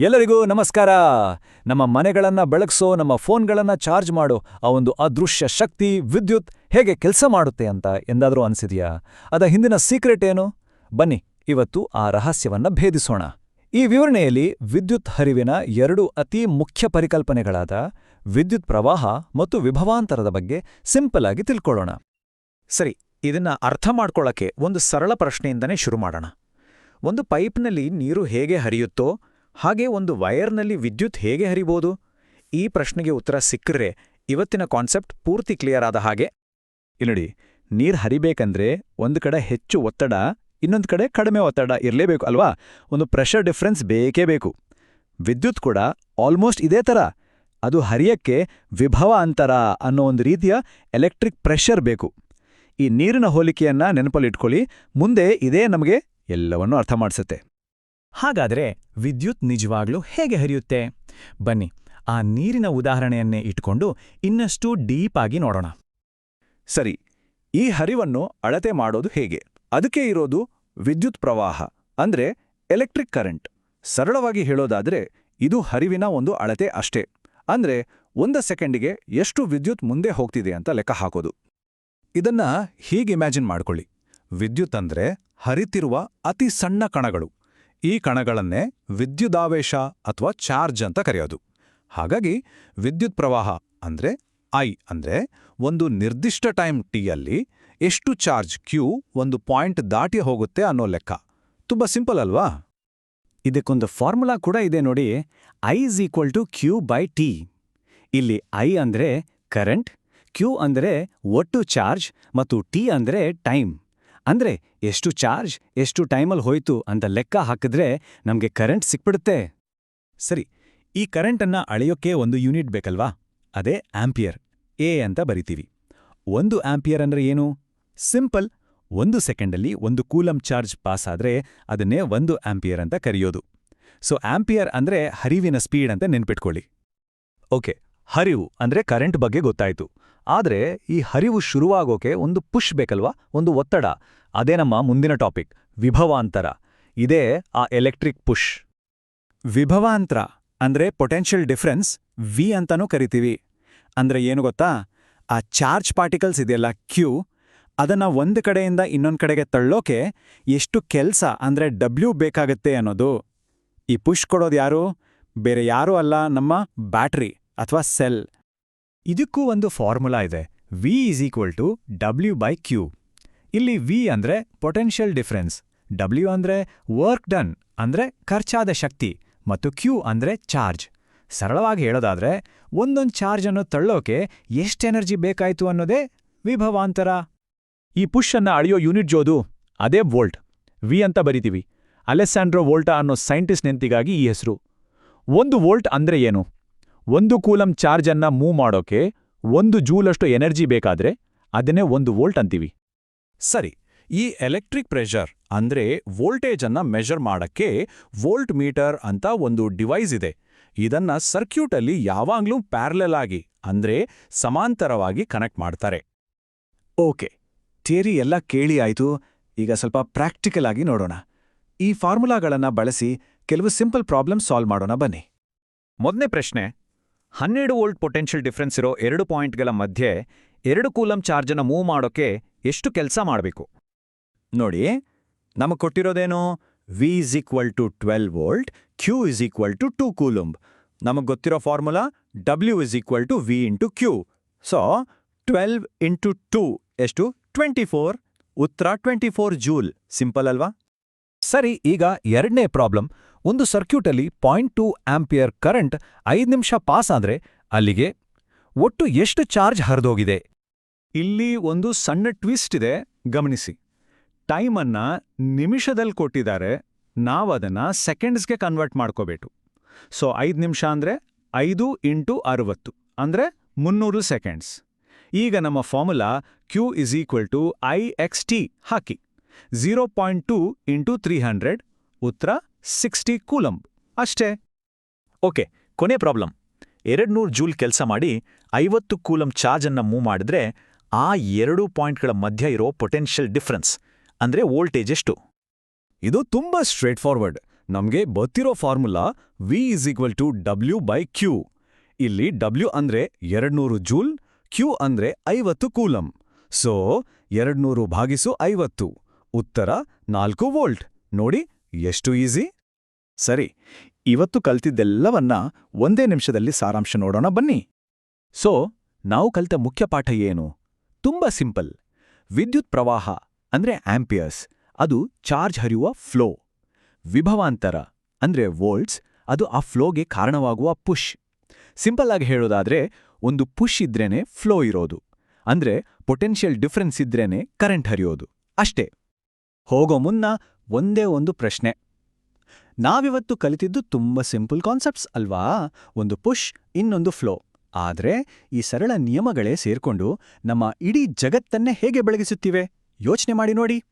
ಎಲ್ಲರಿಗೂ ನಮಸ್ಕಾರ. ನಮ್ಮ ಮನೆಗಳನ್ನ ಬೆಳಗ್ಸೋ, ನಮ್ಮ ಫೋನ್ಗಳನ್ನ ಚಾರ್ಜ್ ಮಾಡೋ ಆ ಒಂದು ಅದೃಶ್ಯ ಶಕ್ತಿ ವಿದ್ಯುತ್ ಹೇಗೆ ಕೆಲಸ ಮಾಡುತ್ತೆ ಅಂತ ಎಂದಾದರೂ ಅನಿಸಿದೆಯಾ? ಅದ ಹಿಂದಿನ ಸೀಕ್ರೆಟ್ ಏನು? ಬನ್ನಿ, ಇವತ್ತು ಆ ರಹಸ್ಯವನ್ನ ಭೇದಿಸೋಣ. ಈ ವಿವರಣೆಯಲ್ಲಿ ವಿದ್ಯುತ್ ಹರಿವಿನ ಎರಡು ಅತಿ ಮುಖ್ಯ ಪರಿಕಲ್ಪನೆಗಳಾದ ವಿದ್ಯುತ್ ಪ್ರವಾಹ ಮತ್ತು ವಿಭವಾಂತರದ ಬಗ್ಗೆ ಸಿಂಪಲ್ ಆಗಿ ತಿಳ್ಕೊಳ್ಳೋಣ. ಸರಿ, ಇದನ್ನ ಅರ್ಥ ಮಾಡ್ಕೊಳ್ಳೋಕ್ಕೆ ಒಂದು ಸರಳ ಪ್ರಶ್ನೆಯಿಂದನೇ ಶುರು ಮಾಡೋಣ. ಒಂದು ಪೈಪ್ನಲ್ಲಿ ನೀರು ಹೇಗೆ ಹರಿಯುತ್ತೋ ಹಾಗೆ ಒಂದು ವೈರ್ನಲ್ಲಿ ವಿದ್ಯುತ್ ಹೇಗೆ ಹರಿಬೋದು? ಈ ಪ್ರಶ್ನೆಗೆ ಉತ್ತರ ಸಿಕ್ಕರೆ ಇವತ್ತಿನ ಕಾನ್ಸೆಪ್ಟ್ ಪೂರ್ತಿ ಕ್ಲಿಯರ್ ಆದ ಹಾಗೆ. ಇಲ್ಲಡಿ ನೀರ್ ಹರಿಬೇಕಂದ್ರೆ ಒಂದು ಕಡೆ ಹೆಚ್ಚು ಒತ್ತಡ, ಇನ್ನೊಂದು ಕಡೆ ಕಡಿಮೆ ಒತ್ತಡ ಇರಲೇಬೇಕು ಅಲ್ವಾ? ಒಂದು ಪ್ರೆಷರ್ ಡಿಫ್ರೆನ್ಸ್ ಬೇಕೇ ಬೇಕು. ವಿದ್ಯುತ್ ಕೂಡ ಆಲ್ಮೋಸ್ಟ್ ಇದೇ ಥರ ಅದು ಹರಿಯಕ್ಕೆ ವಿಭವ ಅಂತರ ಅನ್ನೋ ಒಂದು ರೀತಿಯ ಎಲೆಕ್ಟ್ರಿಕ್ ಪ್ರೆಷರ್ ಬೇಕು. ಈ ನೀರಿನ ಹೋಲಿಕೆಯನ್ನ ನೆನಪಲ್ಲಿಟ್ಕೊಳ್ಳಿ ಮುಂದೆ ಇದೇ ನಮಗೆ ಎಲ್ಲವನ್ನೂ ಅರ್ಥ ಮಾಡಿಸುತ್ತೆ. ಹಾಗಾದ್ರೆ ವಿದ್ಯುತ್ ನಿಜವಾಗ್ಲೂ ಹೇಗೆ ಹರಿಯುತ್ತೆ? ಬನ್ನಿ, ಆ ನೀರಿನ ಉದಾಹರಣೆಯನ್ನೇ ಇಟ್ಕೊಂಡು ಇನ್ನಷ್ಟು ಡೀಪ್ ಆಗಿ ನೋಡೋಣ. ಸರಿ, ಈ ಹರಿವನ್ನು ಅಳತೆ ಮಾಡೋದು ಹೇಗೆ? ಅದಕ್ಕೆ ಇರೋದು ವಿದ್ಯುತ್ ಪ್ರವಾಹ, ಅಂದ್ರೆ ಎಲೆಕ್ಟ್ರಿಕ್ ಕರೆಂಟ್. ಸರಳವಾಗಿ ಹೇಳೋದಾದ್ರೆ, ಇದು ಹರಿವಿನ ಒಂದು ಅಳತೆ ಅಷ್ಟೇ. ಅಂದ್ರೆ ಒಂದ ಸೆಕೆಂಡಿಗೆ ಎಷ್ಟು ವಿದ್ಯುತ್ ಮುಂದೆ ಹೋಗ್ತಿದೆ ಅಂತ ಲೆಕ್ಕ ಹಾಕೋದು. ಇದನ್ನ ಹೀಗೆ ಇಮ್ಯಾಜಿನ್ ಮಾಡ್ಕೊಳ್ಳಿ. ವಿದ್ಯುತ್ ಅಂದ್ರೆ ಹರಿತಿರುವ ಅತಿ ಸಣ್ಣ ಕಣಗಳು. ಈ ಕಣಗಳನ್ನೇ ವಿದ್ಯುದಾವೇಶ ಅಥವಾ ಚಾರ್ಜ್ ಅಂತ ಕರೆಯೋದು. ಹಾಗಾಗಿ ವಿದ್ಯುತ್ ಪ್ರವಾಹ ಅಂದ್ರೆ ಐ ಅಂದ್ರೆ ಒಂದು ನಿರ್ದಿಷ್ಟ ಟೈಮ್ ಟಿಯಲ್ಲಿ ಎಷ್ಟು ಚಾರ್ಜ್ ಕ್ಯೂ ಒಂದು ಪಾಯಿಂಟ್ ದಾಟಿ ಹೋಗುತ್ತೆ ಅನ್ನೋ ಲೆಕ್ಕ. ತುಂಬ ಸಿಂಪಲ್ ಅಲ್ವಾ? ಇದಕ್ಕೊಂದು ಫಾರ್ಮುಲಾ ಕೂಡ ಇದೆ ನೋಡಿ. I is equal to Q by T ಇಲ್ಲಿ ಐ ಅಂದ್ರೆ ಕರೆಂಟ್ ಕ್ಯೂ ಅಂದ್ರೆ ಒಟ್ಟು ಚಾರ್ಜ್ ಮತ್ತು ಟಿ ಅಂದ್ರೆ ಟೈಮ್ ಅಂದ್ರೆ ಎಷ್ಟು ಚಾರ್ಜ್, ಎಷ್ಟು ಟೈಮಲ್ಲಿ ಹೋಯ್ತು ಅಂತ ಲೆಕ್ಕ ಹಾಕಿದ್ರೆ ನಮ್ಗೆ ಕರೆಂಟ್ ಸಿಕ್ಬಿಡುತ್ತೆ. ಸರಿ, ಈ ಕರೆಂಟನ್ನ ಅಳೆಯೋಕೆ ಒಂದು ಯೂನಿಟ್ ಬೇಕಲ್ವಾ? ಅದೇ ಆಂಪಿಯರ್ ಎ ಅಂತ ಬರಿತೀವಿ. ಒಂದು ಆಂಪಿಯರ್ ಅಂದ್ರೆ ಏನು? ಸಿಂಪಲ್, ಒಂದು ಸೆಕೆಂಡಲ್ಲಿ ಒಂದು ಕೂಲಂ ಚಾರ್ಜ್ ಪಾಸ್ ಆದ್ರೆ ಅದನ್ನೇ ಒಂದು ಆಂಪಿಯರ್ ಅಂತ ಕರೆಯೋದು. ಸೊ, ಆಂಪಿಯರ್ ಅಂದ್ರೆ ಹರಿವಿನ ಸ್ಪೀಡ್ ಅಂತ ನೆನ್ಪಿಟ್ಕೊಳ್ಳಿ. ಓಕೆ, ಹರಿವು ಅಂದ್ರೆ ಕರೆಂಟ್ ಬಗ್ಗೆ ಗೊತ್ತಾಯ್ತು. ಆದ್ರೆ ಈ ಹರಿವು ಶುರುವಾಗೋಕೆ ಒಂದು ಪುಷ್ ಬೇಕಲ್ವಾ? ಒಂದು ಒತ್ತಡ. ಅದೇ ನಮ್ಮ ಮುಂದಿನ ಟಾಪಿಕ್, ವಿಭವಾಂತರ. ಇದೇ ಆ ಎಲೆಕ್ಟ್ರಿಕ್ ಪುಷ್ ವಿಭವಾಂತರ ಅಂದ್ರೆ ಪೊಟೆನ್ಷಿಯಲ್ ಡಿಫ್ರೆನ್ಸ್ ವಿ ಅಂತಾನೂ ಕರಿತೀವಿ. ಅಂದ್ರೆ ಏನು ಗೊತ್ತಾ? ಆ ಚಾರ್ಜ್ ಪಾರ್ಟಿಕಲ್ಸ್ ಇದೆಯಲ್ಲ ಕ್ಯೂ ಅದನ್ನ ಒಂದು ಕಡೆಯಿಂದ ಇನ್ನೊಂದು ಕಡೆಗೆ ತಳ್ಳೋಕೆ ಎಷ್ಟು ಕೆಲ್ಸ ಅಂದ್ರೆ ಡಬ್ಲ್ಯೂ ಬೇಕಾಗತ್ತೆ ಅನ್ನೋದು. ಈ ಪುಷ್ ಕೊಡೋದು ಯಾರು? ಬೇರೆ ಯಾರೂ ಅಲ್ಲ, ನಮ್ಮ ಬ್ಯಾಟ್ರಿ ಅಥವಾ ಸೆಲ್ ಇದಕ್ಕೂ ಒಂದು ಫಾರ್ಮುಲಾ ಇದೆ V is equal to W by Q ಇಲ್ಲಿ ವಿ ಅಂದ್ರೆ ಪೊಟೆನ್ಷಿಯಲ್ ಡಿಫ್ರೆನ್ಸ್ ಡಬ್ಲ್ಯೂ ಅಂದ್ರೆ ವರ್ಕ್ ಡನ್ ಅಂದ್ರೆ ಖರ್ಚಾದ ಶಕ್ತಿ ಮತ್ತು ಕ್ಯೂ ಅಂದ್ರೆ ಚಾರ್ಜ್ ಸರಳವಾಗಿ ಹೇಳೋದಾದ್ರೆ, ಒಂದೊಂದು ಚಾರ್ಜ್ ಅನ್ನು ತಳ್ಳೋಕೆ ಎಷ್ಟು ಎನರ್ಜಿ ಬೇಕಾಯಿತು ಅನ್ನೋದೇ ವಿಭವಾಂತರ. ಈ ಪುಷ್ ಅನ್ನ ಅಳೆಯೋ ಯೂನಿಟ್ ಜೋದು ಅದೇ ವೋಲ್ಟ್ ವಿ ಅಂತ ಬರಿತೀವಿ. ಅಲೆಸ್ಸಾಂಡ್ರೋ ವೋಲ್ಟಾ ಅನ್ನೋ ಸೈಂಟಿಸ್ಟ್ ನೆಂತಿಗಾಗಿ ಈ ಹೆಸರು. ಒಂದು ವೋಲ್ಟ್ ಅಂದ್ರೆ ಏನು? ಒಂದು ಕೂಲಂ ಚಾರ್ಜ್ ಅನ್ನ ಮೂವ್ ಮಾಡೋಕೆ ಒಂದು ಜೂಲಷ್ಟು ಎನರ್ಜಿ ಬೇಕಾದ್ರೆ ಅದನ್ನೇ ಒಂದು ವೋಲ್ಟ್ ಅಂತೀವಿ. ಸರಿ, ಈ ಎಲೆಕ್ಟ್ರಿಕ್ ಪ್ರೆಷರ್ ಅಂದ್ರೆ ವೋಲ್ಟೇಜ್ ಅನ್ನ ಮೆಷರ್ ಮಾಡಕ್ಕೆ ವೋಲ್ಟ್ ಮೀಟರ್ ಅಂತ ಒಂದು ಡಿವೈಸ್ ಇದೆ. ಇದನ್ನ ಸರ್ಕ್ಯೂಟಲ್ಲಿ ಯಾವಾಗ್ಲೂ ಪ್ಯಾರಲಲ್ ಆಗಿ, ಅಂದ್ರೆ ಸಮಾಂತರವಾಗಿ ಕನೆಕ್ಟ್ ಮಾಡ್ತಾರೆ. ಓಕೆ ಥಿಯರಿ ಎಲ್ಲ ಕೇಳಿ ಆಯ್ತು. ಈಗ ಸ್ವಲ್ಪ ಪ್ರಾಕ್ಟಿಕಲ್ ಆಗಿ ನೋಡೋಣ. ಈ ಫಾರ್ಮುಲಾಗಳನ್ನ ಬಳಸಿ ಕೆಲವು ಸಿಂಪಲ್ ಪ್ರಾಬ್ಲಮ್ ಸಾಲ್ವ್ ಮಾಡೋಣ ಬನ್ನಿ. ಮೊದಲನೇ ಪ್ರಶ್ನೆ, ಹನ್ನೆರಡು ವೋಲ್ಟ್ ಪೊಟೆನ್ಷಿಯಲ್ ಡಿಫ್ರೆನ್ಸ್ ಇರೋ ಎರಡು ಪಾಯಿಂಟ್ಗಳ ಮಧ್ಯೆ ಎರಡು ಕೂಲಂ ಚಾರ್ಜನ್ನ ಮೂವ್ ಮಾಡೋಕೆ ಎಷ್ಟು ಕೆಲಸ ಮಾಡಬೇಕು? ನೋಡಿ, ನಮಗೆ ಕೊಟ್ಟಿರೋದೇನು V is equal to twelve volt Q is equal to two coulomb ನಮಗೆ ಗೊತ್ತಿರೋ formula W is equal to V into Q so twelve into two ಎಷ್ಟು? ಟ್ವೆಂಟಿ ಫೋರ್ ಉತ್ತರ ಟ್ವೆಂಟಿ ಫೋರ್ ಜೂಲ್ ಸಿಂಪಲ್ ಅಲ್ವಾ? ಸರಿ, ಈಗ ಎರಡನೇ ಪ್ರಾಬ್ಲಮ್ ಒಂದು ಸರ್ಕ್ಯೂಟಲ್ಲಿ ಪಾಯಿಂಟ್ ಟೂ ಆಂಪಿಯರ್ ಕರೆಂಟ್ ಐದು ನಿಮಿಷ ಪಾಸ್ ಆದ್ರೆ ಅಲ್ಲಿಗೆ ಒಟ್ಟು ಎಷ್ಟು ಚಾರ್ಜ್ ಹರಿದೋಗಿದೆ? ಇಲ್ಲಿ ಒಂದು ಸಣ್ಣ ಟ್ವಿಸ್ಟ್ ಇದೆ, ಗಮನಿಸಿ. ಟೈಮನ್ನ ನಿಮಿಷದಲ್ಲಿ ಕೊಟ್ಟಿದ್ದಾರೆ ನಾವು ಅದನ್ನು ಸೆಕೆಂಡ್ಸ್ಗೆ ಕನ್ವರ್ಟ್ ಮಾಡ್ಕೋಬೇಕು. ಸೊ, ಐದು ನಿಮಿಷ ಅಂದ್ರೆ ಐದು ಇಂಟು ಅರವತ್ತು, ಅಂದ್ರೆ ಮುನ್ನೂರು ಸೆಕೆಂಡ್ಸ್. ಈಗ ನಮ್ಮ formula Q is equal to I X T hockey. Zero point two into three hundred ಉತ್ತರ ಸಿಕ್ಸ್ಟಿ ಕೂಲಂಬ್. ಅಷ್ಟೇ. ಓಕೆ, ಕೊನೆ ಪ್ರಾಬ್ಲಮ್. ಎರಡ್ನೂರು ಜೂಲ್ ಕೆಲಸ ಮಾಡಿ ಐವತ್ತು ಕೂಲಂ ಚಾರ್ಜನ್ನು ಮೂವ್ ಮಾಡಿದ್ರೆ ಆ ಎರಡು ಪಾಯಿಂಟ್ಗಳ ಮಧ್ಯ ಇರೋ ಪೊಟೆನ್ಷಿಯಲ್ ಡಿಫ್ರೆನ್ಸ್, ಅಂದ್ರೆ ವೋಲ್ಟೇಜ್ ಎಷ್ಟು? ಇದು ತುಂಬಾ ಸ್ಟ್ರೇಟ್ ಫಾರ್ವರ್ಡ್ ನಮ್ಗೆ ಗೊತ್ತಿರೋ formula V is equal to W by Q ಇಲ್ಲಿ ಡಬ್ಲ್ಯೂ ಅಂದ್ರೆ ಎರಡ್ನೂರು ಜೂಲ್ ಕ್ಯೂ ಅಂದ್ರೆ ಐವತ್ತು ಕೂಲಂ. ಸೊ ಎರಡ್ನೂರು ಭಾಗಿಸು ಐವತ್ತು. ಉತ್ತರ ನಾಲ್ಕು ವೋಲ್ಟ್. ನೋಡಿ, ಎಷ್ಟು ಈಸಿ. ಸರಿ, ಇವತ್ತು ಕಲ್ತಿದ್ದೆಲ್ಲವನ್ನ ಒಂದೇ ನಿಮಿಷದಲ್ಲಿ ಸಾರಾಂಶ ನೋಡೋಣ ಬನ್ನಿ. ಸೊ ನಾವು ಕಲಿತ ಮುಖ್ಯ ಪಾಠ ಏನು? ತುಂಬಾ ಸಿಂಪಲ್. ವಿದ್ಯುತ್ ಪ್ರವಾಹ, ಅಂದ್ರೆ ಆಂಪಿಯರ್ಸ್, ಅದು ಚಾರ್ಜ್ ಹರಿಯುವ ಫ್ಲೋ. ವಿಭವಾಂತರ, ಅಂದ್ರೆ ವೋಲ್ಟ್ಸ್, ಅದು ಆ ಫ್ಲೋಗೆ ಕಾರಣವಾಗುವ ಪುಷ್. ಸಿಂಪಲ್ ಆಗಿ ಹೇಳೋದಾದ್ರೆ, ಒಂದು ಪುಷ್ ಇದ್ರೇನೆ ಫ್ಲೋ ಇರೋದು, ಅಂದ್ರೆ ಪೊಟೆನ್ಷಿಯಲ್ ಡಿಫರೆನ್ಸ್ ಇದ್ರೇನೆ ಕರೆಂಟ್ ಹರಿಯೋದು, ಅಷ್ಟೇ. ಹೋಗೋ ಮುನ್ನ ಒಂದೇ ಒಂದು ಪ್ರಶ್ನೆ. ನಾವಿವತ್ತು ಕಲಿತಿದ್ದು ತುಂಬ ಸಿಂಪಲ್ ಕಾನ್ಸೆಪ್ಟ್ಸ್ ಅಲ್ವಾ? ಒಂದು ಪುಷ್, ಇನ್ನೊಂದು ಫ್ಲೋ. ಆದ್ರೆ ಈ ಸರಳ ನಿಯಮಗಳೇ ಸೇರ್ಕೊಂಡು ನಮ್ಮ ಇಡೀ ಜಗತ್ತನ್ನೇ ಹೇಗೆ ಬೆಳಗಿಸುತ್ತಿವೆ? ಯೋಚನೆ ಮಾಡಿ ನೋಡಿ.